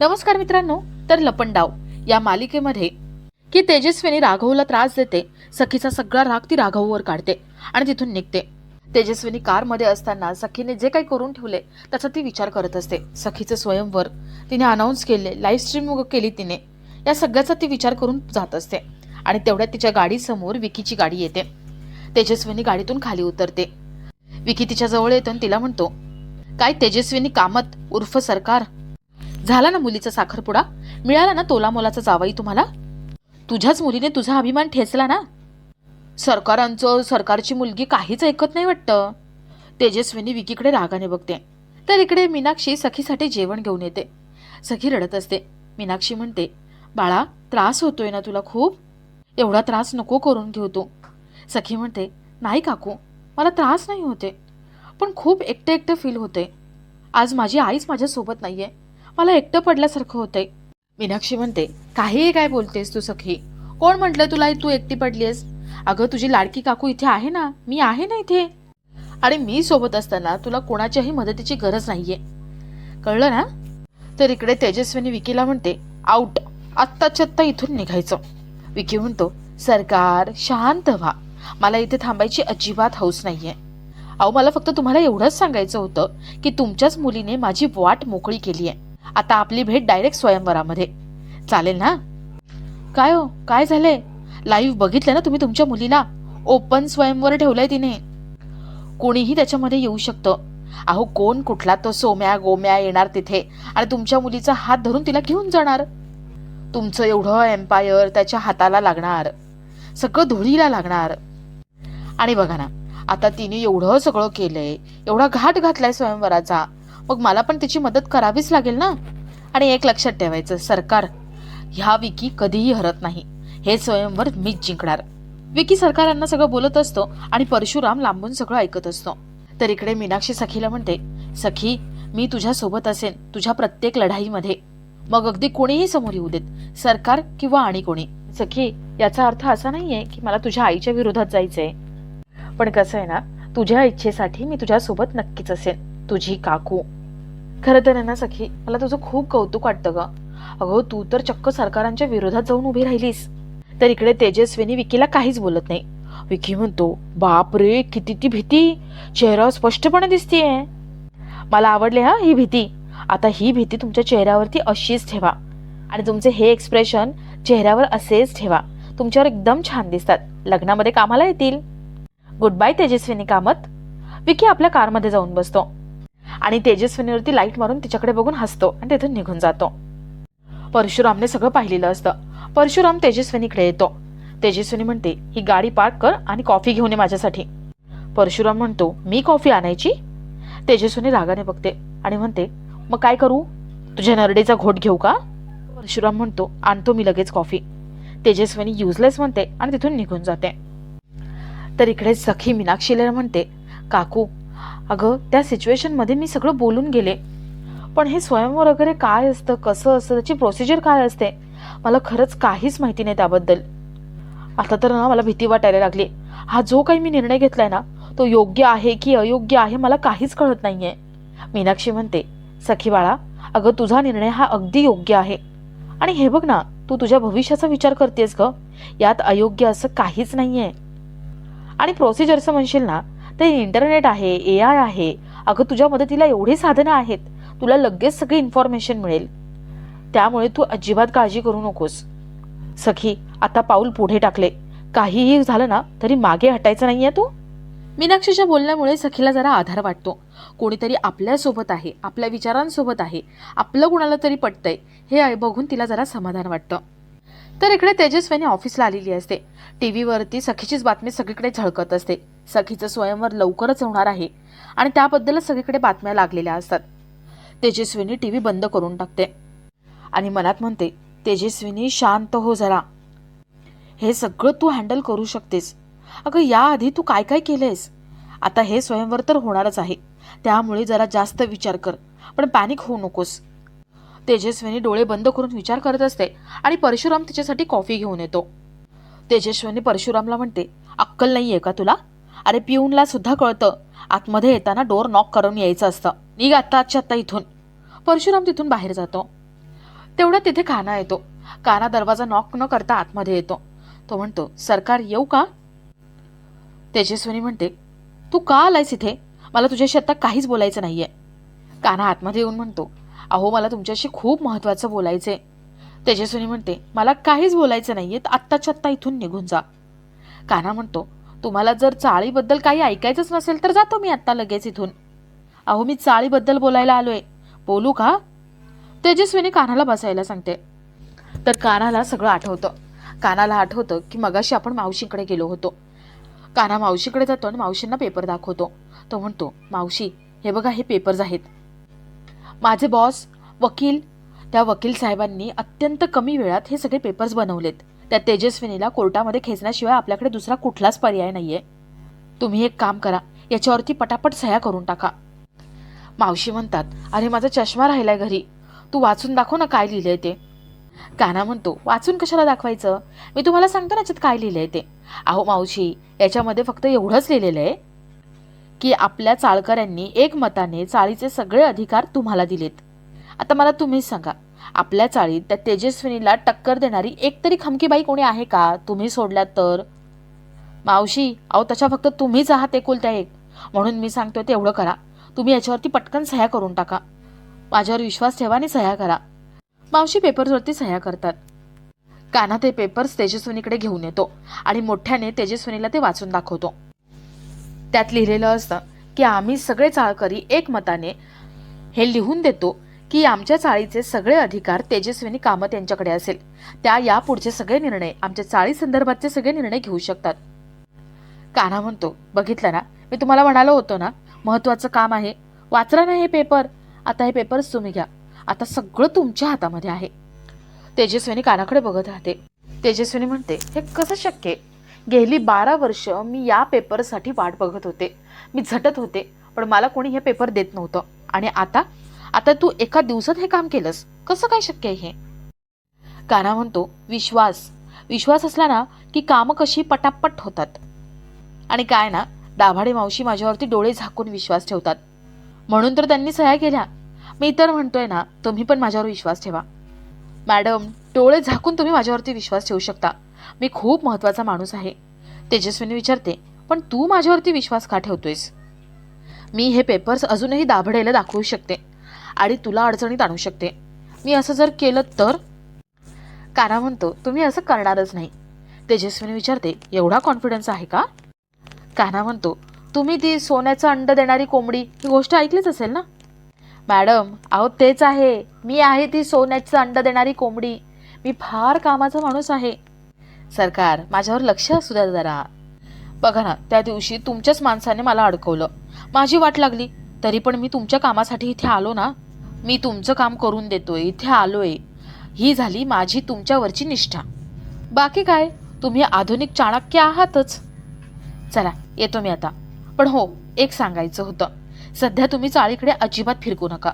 नमस्कार मित्रांनो तर लपंडाव या मालिकेमध्ये की तेजस्विनी राघवला त्रास देते सखीचा सगळा राग ती राघववर काढते आणि तिथून निघते. तेजस्विनी कारमध्ये असताना सखीने जे काही करून ठेवले त्याचा ती विचार करत असते. सखीचं स्वयंवर तिने अनाऊन्स केले लाईव्ह स्ट्रीम केली तिने. या सगळ्याचा ती विचार करून जात असते आणि तेवढ्यात तिच्या गाडीसमोर विकीची गाडी येते. तेजस्विनी गाडीतून खाली उतरते. विकी तिच्या जवळ येतो आणि तिला म्हणतो काय तेजस्विनी कामत उर्फ सरकार? झाला ना मुलीचा साखरपुडा? मिळाला ना तोला मोलाचा जावाई तुम्हाला? तुझ्याच मुलीने तुझा अभिमान ठेचला ना? सरकारांचं सरकारची मुलगी काहीच ऐकत नाही वाटतं. तेजस्विनी विकीकडे रागाने बघते. तर इकडे मीनाक्षी सखीसाठी जेवण घेऊन येते. सखी रडत असते. मीनाक्षी म्हणते बाळा त्रास होतोय ना तुला खूप? एवढा त्रास नको करून घेऊ तू. सखी म्हणते नाही काकू मला त्रास नाही होते. पण खूप एकटं एकटं फील होते. आज माझी आईच माझ्यासोबत नाही आहे मला एकटं पडल्यासारखं होतंय. मीनाक्षी म्हणते काहीही काय बोलतेस तू सखी. कोण म्हटलं तुला तू एकटी पडलीस अगं तुझी लाडकी काकू इथे आहे ना? मी आहे ना इथे? आणि मी सोबत असताना तुला कोणाच्याही मदतीची गरज नाहीये. कळलं ना? तर इकडे तेजस्विनी विकीला म्हणते आऊट. आत्ताच्या आत्ता इथून निघायचं. विकी म्हणतो सरकार शांत व्हा. मला इथे थांबायची अजिबात हौस नाहीये. अहो मला फक्त तुम्हाला एवढंच सांगायचं होतं की तुमच्याच मुलीने माझी वाट मोकळी केली आहे आता आपली भेट डायरेक्ट स्वयंवरामध्ये. चालेल ना? काय हो? काय झालंय? लाईव्ह बघितलं ना तुम्ही तुमच्या मुलीला? ओपन स्वयंवर ठेवलंय तिने. कोणीही त्याच्यामध्ये येऊ शकतं. अहो कोण कुठला तो सोम्या गोम्या येणार तिथे? आणि तुमच्या मुलीचा हात धरून तिला घेऊन जाणार? तुमचं एवढं एम्पायर त्याच्या हाताला लागणार. सगळं धुळीला लागणार. आणि बघा ना आता तिने एवढं सगळं केलंय एवढा घाट घातलाय स्वयंवराचा. मग मला पण तिची मदत करावीच लागेल ना? आणि एक लक्षात ठेवायचं सरकार ह्या विकी कधीही हरत नाही. हे स्वयंवर मीच जिंकणार. विकी सरकारांना सगळं बोलत असतो आणि परशुराम लांबून सगळं ऐकत असतो. तर इकडे मीनाक्षी सखीला म्हणते सखी मी तुझ्या सोबत असेन तुझ्या प्रत्येक लढाईमध्ये. मग अगदी कोणीही समोर येऊ देत सरकार किंवा आणि कोणी. सखी याचा अर्थ असा नाहीये की मला तुझ्या आईच्या विरोधात जायचंय. पण कसं आहे ना तुझ्या इच्छेसाठी मी तुझ्यासोबत नक्कीच असेन. तुझी काकू खरं तर आहे ना सखी मला तुझं खूप कौतुक वाटतं ग. अगं तू तर चक्क सरकारांच्या विरोधात जाऊन उभी राहिलीस. तर इकडे तेजस्विनी विकीला काहीच बोलत नाही. विकी म्हणतो बाप रे किती ती भीती. चेहरा स्पष्टपणे दिसतीये. मला आवडले हा ही भीती. आता ही भीती तुमच्या चेहऱ्यावरती अशीच ठेवा. आणि तुमचे हे एक्सप्रेशन चेहऱ्यावर असेच ठेवा. तुमच्यावर एकदम छान दिसतात. लग्नामध्ये कामाला येतील. Good bye Tejaswini Kamat. विकी आपल्या कारमध्ये जाऊन बसतो. आणि तेजस्विनीवरती लाइट मारून तिच्याकडे बघून हसतो आणि तिथून निघून जातो. परशुरामने सगळं पाहिलेलं असतं. परशुराम तेजस्विनीकडे येतो. तेजस्विनी म्हणते ही गाडी पार्क कर आणि कॉफी घेऊन ये माझ्यासाठी. परशुराम म्हणतो मी कॉफी आणायची? तेजस्विनी रागाने बघते आणि म्हणते मग काय करू? तुझ्या नरडेचा घोट घेऊ का? परशुराम म्हणतो आणतो मी लगेच कॉफी तेजस्विनी युजलेस म्हणते आणि तिथून निघून जाते. तर इकडे सखी मीनाक्षीला म्हणते काकू अगं त्या सिच्युएशनमध्ये मी सगळं बोलून गेले. पण हे स्वयंवर वगैरे काय असतं कसं असतं त्याची प्रोसिजर काय असते मला खरंच काहीच माहिती नाही त्याबद्दल. आता तर ना मला भीती वाटायला लागली. हा जो काही मी निर्णय घेतलाय ना तो योग्य आहे की अयोग्य आहे मला काहीच कळत नाहीये. मीनाक्षी म्हणते सखी बाळा अगं तुझा निर्णय हा अगदी योग्य आहे. आणि हे बघ ना तू तुझ्या भविष्याचा विचार करतेस ग. यात अयोग्य असं काहीच नाहीये. आणि प्रोसिजरचं म्हणशील ना ते इंटरनेट आहे ए आय आहे. अगं तुझ्या मदतीला एवढी साधनं आहेत. तुला लगेच सगळी इन्फॉर्मेशन मिळेल. त्यामुळे तू अजिबात काळजी करू नकोस. सखी आता पाऊल पुढे टाकले. काहीही झालं ना तरी मागे हटायचं नाहीये तू? मीनाक्षीच्या बोलण्यामुळे सखीला जरा आधार वाटतो. कोणीतरी आपल्यासोबत आहे आपल्या विचारांसोबत आहे. आपलं कुणाला तरी पटतंय. हे बघून तिला जरा समाधान वाटतं. तर इकडे तेजस्वीने ऑफिसला आलेली असते. टी व्हीवरती सखीचीच बातमी सगळीकडे झळकत असते. सखीचं स्वयंवर लवकरच होणार आहे आणि त्याबद्दलच सगळीकडे बातम्या लागलेल्या असतात. तेजस्विनी टी व्ही बंद करून टाकते. आणि मनात म्हणते तेजस्विनी शांत हो जरा. हे सगळं तू हँडल करू शकतेस. अगं याआधी तू काय काय केलंयस? आता हे स्वयंवर तर होणारच आहे. त्यामुळे जरा जास्त विचार कर. पण पॅनिक होऊ नकोस. तेजस्विनी डोळे बंद करून विचार करत असते आणि परशुराम तिच्यासाठी कॉफी घेऊन येतो. तेजस्विनी परशुरामला म्हणते अक्कल नाही आहे का तुला? अरे पिऊनला सुद्धा कळतं. आतमध्ये येताना डोर नॉक करून यायचं असतं. निघ आत्ता आजच्या आत्ता इथून. परशुराम तिथून बाहेर जातो. तेवढा तिथे काना येतो. काना दरवाजा नॉक न करता आतमध्ये येतो. तो म्हणतो सरकार येऊ का? तेजस्विनी म्हणते तू का आलायस इथे? मला तुझ्याशी आता काहीच बोलायचं नाहीये. काना आतमध्ये येऊन म्हणतो अहो मला तुमच्याशी खूप महत्वाचं बोलायचंय. तेजस्विनी म्हणते मला काहीच बोलायचं नाहीये तर आत्ताच्या आत्ता इथून निघून जा. काना म्हणतो तुम्हाला जर चाळीबद्दल काही ऐकायचंच नसेल तर जातो मी आत्ता लगेच इथून. अहो मी चाळीबद्दल बोलायला आलोय. बोलू का? तेजस्विनी कानाला बसायला सांगते. तर कानाला सगळं आठवतं. कानाला आठवतं की मगाशी आपण मावशीकडे गेलो होतो. काना मावशीकडे जातो आणि मावशींना पेपर दाखवतो. तो म्हणतो मावशी हे बघा हे पेपर्स आहेत. माझे बॉस वकील त्या वकील साहेबांनी अत्यंत कमी वेळात हे सगळे पेपर्स बनवलेत. त्या तेजस्विनीला कोर्टामध्ये खेचण्याशिवाय आपल्याकडे दुसरा कुठलाच पर्याय नाहीये. तुम्ही एक काम करा याच्यावरती पटापट सह्या करून टाका. मावशी म्हणतात अरे माझा चष्मा राहिलाय घरी. तू वाचून दाखव ना काय लिहिलंय ते. काना म्हणतो वाचून कशाला दाखवायचं? मी तुम्हाला सांगतो ना याच्यात काय लिहिलंय ते. अहो मावशी याच्यामध्ये फक्त एवढंच लिहिलेलं आहे. की आपल्या चाळकऱ्यांनी एकमताने चाळीचे सगळे अधिकार तुम्हाला दिलेत. आता मला तुम्हीच सांगा आपल्या चाळीत त्या तेजस्विनीला टक्कर देणारी एक तरी कोणी आहे का? तुम्ही सोडल्यात तर? मावशी अहो तशा फक्त तुम्हीच आहात एकुलत्या एक. म्हणून मी सांगतोय तेवढं करा. तुम्ही याच्यावरती पटकन सह्या करून टाका. माझ्यावर विश्वास ठेवा आणि सह्या करा. मावशी पेपर्सवरती सह्या करतात. काना ते पेपर्स तेजस्विनीकडे घेऊन येतो आणि मोठ्याने तेजस्विनीला ते वाचून दाखवतो. त्यात लिहिलेलं असतं की आम्ही सगळे चाळकरी एकमताने हे लिहून देतो की आमच्या चाळीचे सगळे अधिकार तेजस्विनी कामत यांच्याकडे असेल. त्या यापुढचे सगळे निर्णय आमच्या चाळी संदर्भातचे सगळे निर्णय घेऊ शकतात. काना म्हणतो बघितलं ना? मी तुम्हाला म्हणालो होतो ना महत्वाचं काम आहे. वाचला ना हे पेपर. आता हे पेपर्स तुम्ही घ्या. आता सगळं तुमच्या हातामध्ये आहे. तेजस्विनी कानाकडे बघत राहते. तेजस्विनी म्हणते हे कसं शक्य आहे? गेली बारा वर्ष मी या पेपरसाठी वाट बघत होते. मी झटत होते पण मला कोणी हे पेपर देत नव्हतं. आणि आता आता तू एका दिवसात हे काम केलंस? कसं काय शक्य आहे हे? काना म्हणतो विश्वास. विश्वास असला ना की कामं कशी पटापट होतात. आणि काय ना दाभाडे मावशी माझ्यावरती डोळे झाकून विश्वास ठेवतात. म्हणून तर त्यांनी सह्या केल्या. मी तर म्हणतोय ना तुम्ही पण माझ्यावर विश्वास ठेवा. मॅडम डोळे झाकून तुम्ही माझ्यावरती विश्वास ठेवू शकता. मी खूप महत्त्वाचा माणूस आहे. तेजस्विनी विचारते पण तू माझ्यावरती विश्वास का ठेवतोयस? मी हे पेपर्स अजूनही दाभडेला दाखवू शकते आणि तुला अडचणीत आणू शकते. मी असं जर केलं तर? काना म्हणतो तुम्ही असं करणारच नाही. तेजस्विनी विचारते एवढा कॉन्फिडन्स आहे का? काना म्हणतो तुम्ही ती सोन्याचं अंड देणारी कोंबडी ही गोष्ट ऐकलीच असेल ना? मॅडम अहो तेच आहे. मी आहे ती सोन्याचं अंड देणारी कोंबडी. मी फार कामाचा माणूस आहे. सरकार माझ्यावर लक्ष असू द्या जरा. बघा ना त्या दिवशी तुमच्याच माणसाने मला अडकवलं. माझी वाट लागली. तरी पण मी तुमच्या कामासाठी इथे आलो ना. मी तुमचं काम करून देतोय इथे आलोय. ही झाली माझी तुमच्यावरची निष्ठा. बाकी काय? तुम्ही आधुनिक चाणक्य आहातच. चला येतो मी आता. पण हो एक सांगायचं होतं. सध्या तुम्ही चाळीकडे अजिबात फिरकू नका.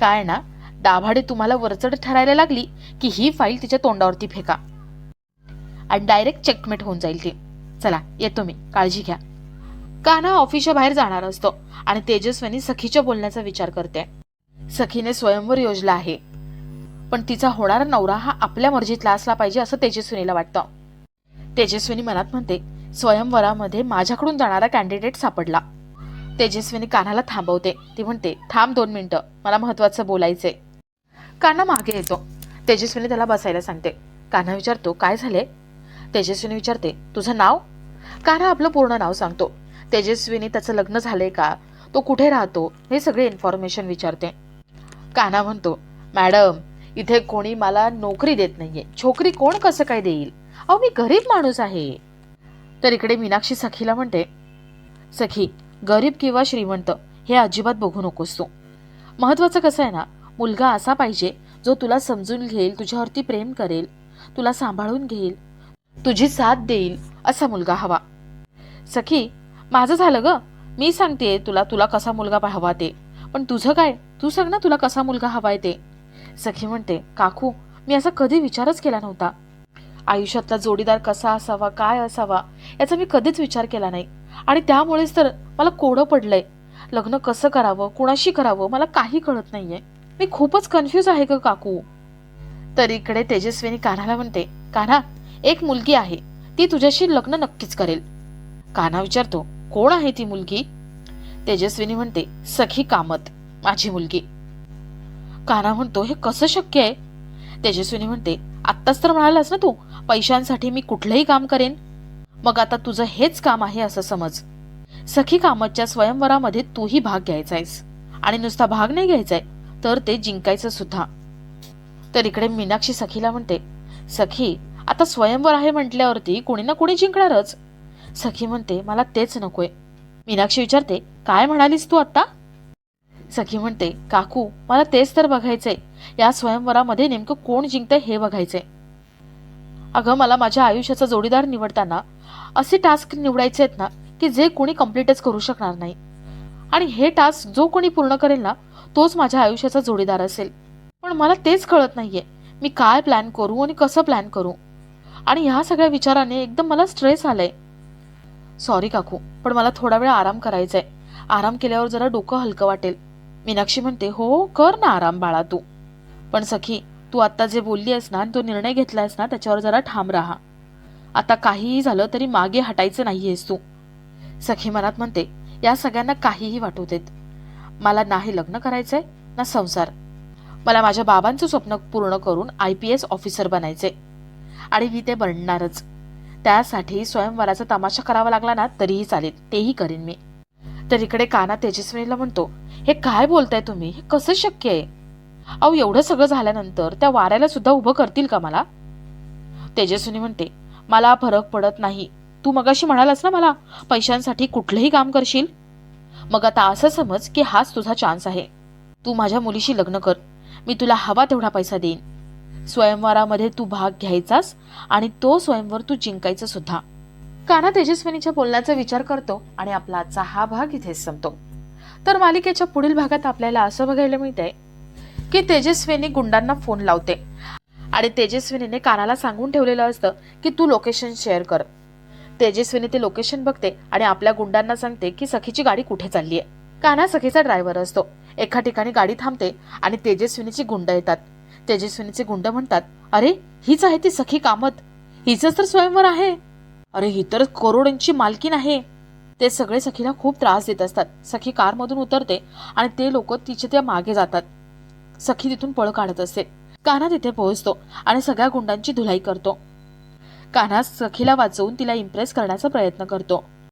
काय ना दाभाडे तुम्हाला वरचढ ठरायला लागली की ही फाईल तिच्या तोंडावरती फेका. आणि डायरेक्ट चेकमेट होऊन जाईल ती. चला येतो मी. काळजी घ्या. कान्हा ऑफिसच्या बाहेर जाणार असतो आणि तेजस्विनी सखीच्या बोलण्याचा विचार करते. सखीने स्वयंवर योजला आहे. पण तिचा होणारा नवरा हा आपल्या मर्जीतला असला पाहिजे असं तेजस्विनीला वाटतं. तेजस्विनी मनात म्हणते स्वयंवरामध्ये माझ्याकडून जाणारा कॅन्डिडेट सापडला. तेजस्विनी कानाला थांबवते. ती म्हणते थांब दोन मिनिटं. मला महत्वाचं बोलायचंय. कान्हा मागे येतो. तेजस्विनी त्याला बसायला सांगते. कान्हा विचारतो काय झाले तेजस्वीने विचारते तुझं नाव? कान्हा आपलं पूर्ण नाव सांगतो. तेजस्वीने त्याचं लग्न झालंय का? तो कुठे राहतो? हे सगळे इन्फॉर्मेशन विचारते. कान्हा म्हणतो मॅडम इथे कोणी मला नोकरी देत नाहीये. छोकरी कोण कसं काय देईल? अहो मी गरीब माणूस आहे. तर इकडे मीनाक्षी सखीला म्हणते सखी गरीब किंवा श्रीमंत हे अजिबात बघू नकोस तू. महत्वाचं कसं आहे ना मुलगा असा पाहिजे जो तुला समजून घेईल तुझ्यावरती प्रेम करेल तुला सांभाळून घेईल तुझी साथ देईल असा मुलगा हवा. सखी माझं झालं ग. मी सांगते तुला तुला कसा मुलगा हवा ते. पण तुझं काय? तू सांग ना तुला कसा मुलगा हवाय ते. सखी म्हणते काकू मी असा कधी विचारच केला नव्हता. आयुष्यातला जोडीदार कसा असावा काय असावा याचा मी कधीच विचार केला नाही. आणि त्यामुळेच तर मला कोडं पडलंय. लग्न कसं करावं कुणाशी करावं मला काही कळत नाहीये. मी खूपच कन्फ्यूज आहे ग काकू. तर इकडे तेजस्विनी कान्हाला म्हणते कान्हा एक मुलगी आहे. ती तुझ्याशी लग्न नक्कीच करेल. कान्हा विचारतो कोण आहे ती मुलगी? तेजस्विनी म्हणते सखी कामत माझी मुलगी. कान्हा म्हणतो हे कसं शक्य आहे? तेजस्विनी म्हणते आत्ताच तर म्हणालास ना तू पैशांसाठी मी कुठलंही काम करेन. मग आता तुझं हेच काम आहे असं समज. सखी कामतच्या स्वयंवरामध्ये तूही भाग घ्यायचा आहेस आणि नुसता भाग नाही घ्यायचाय तर ते जिंकायचं सुद्धा. तर इकडे मीनाक्षी सखीला म्हणते सखी आता स्वयंवर आहे म्हटल्यावरती कोणी ना कोणी जिंकणारच. सखी म्हणते मला तेच नकोय. मीनाक्षी विचारते काय म्हणालीस तू आत्ता? सखी म्हणते काकू मला तेच तर बघायचंय. या स्वयंवरामध्ये नेमकं कोण जिंकतंय हे बघायचंय. अगं मला माझ्या आयुष्याचा जोडीदार निवडताना असे टास्क निवडायचे आहेत ना की जे कोणी कम्प्लीटच करू शकणार नाही. आणि हे टास्क जो कोणी पूर्ण करेल ना तोच माझ्या आयुष्याचा जोडीदार असेल. पण मला तेच कळत नाहीये. मी काय प्लॅन करू आणि कसं प्लॅन करू? आणि ह्या सगळ्या विचाराने एकदम मला स्ट्रेस आलाय. सॉरी काकू पण मला थोडा वेळ आराम करायचा आहे आराम केल्यावर जरा डोकं हलकं वाटेल. मीनाक्षी म्हणते हो कर ना आराम बाळा तू. पण सखी तू आत्ता जे बोलली आहेस ना आणि तो निर्णय घेतलायस ना त्याच्यावर जरा ठाम राहा. आता काहीही झालं तरी मागे हटायचं नाही आहेस तू. सखी मनात म्हणते या सगळ्यांना काहीही वाटू देत. मला नाही लग्न करायचंय ना संसार. मला माझ्या बाबांचं स्वप्न पूर्ण करून आय पी एस ऑफिसर बनायचे आणि मी ते बनणारच. त्यासाठी स्वयंवराचा तमाशा करावा लागला ना तरीही चालेल तेही करीन मी. तर इकडे काना तेजस्विनीला म्हणतो हे काय बोलताय तुम्ही? हे कसं शक्य आहे? अहो एवढं सगळं झाल्यानंतर त्या वाऱ्याला सुद्धा उभं करतील का मला? तेजस्विनी म्हणते मला फरक पडत नाही. तू मगाशी म्हणालास ना मला पैशांसाठी कुठलंही काम करशील? मग आता असं समज की हाच तुझा चान्स आहे. तू माझ्या मुलीशी लग्न कर. मी तुला हवा तेवढा पैसा देईन. स्वयंवरामध्ये तू भाग घ्यायचास आणि तो स्वयंवर तू जिंकायचं सुद्धा. काना तेजस्विनीच्या बोलण्याचा विचार करतो आणि आपला आजचा हा भाग इथेच संपतो. तर मालिकेच्या पुढील भागात आपल्याला असं बघायला मिळतंय की तेजस्विनी गुंडांना फोन लावते. आणि तेजस्विनीने कानाला सांगून ठेवलेलं असतं की तू लोकेशन शेअर कर. तेजस्विनी ते लोकेशन बघते आणि आपल्या गुंडांना सांगते की सखीची गाडी कुठे चालली आहे काना सखीचा ड्रायव्हर असतो. एका ठिकाणी गाडी थांबते आणि तेजस्विनीची गुंड येतात. तेजस्विनीचे गुंड म्हणतात अरे हीच आहे ती सखी कामत. हिच तर स्वयंवर आहे. अरे ही तर करोडांची मालकीन आहे. ते सगळे सखीला खूप त्रास देत असतात. सखी कारमधून उतरते आणि ते लोक तिच्या त्या मागे जातात. सखी तिथून पळ काढत असते. कान्हा तिथे पोहोचतो आणि सगळ्या गुंडांची धुलाई करतो. कान्हा सखीला वाचवून तिला इम्प्रेस करण्याचा प्रयत्न करतो.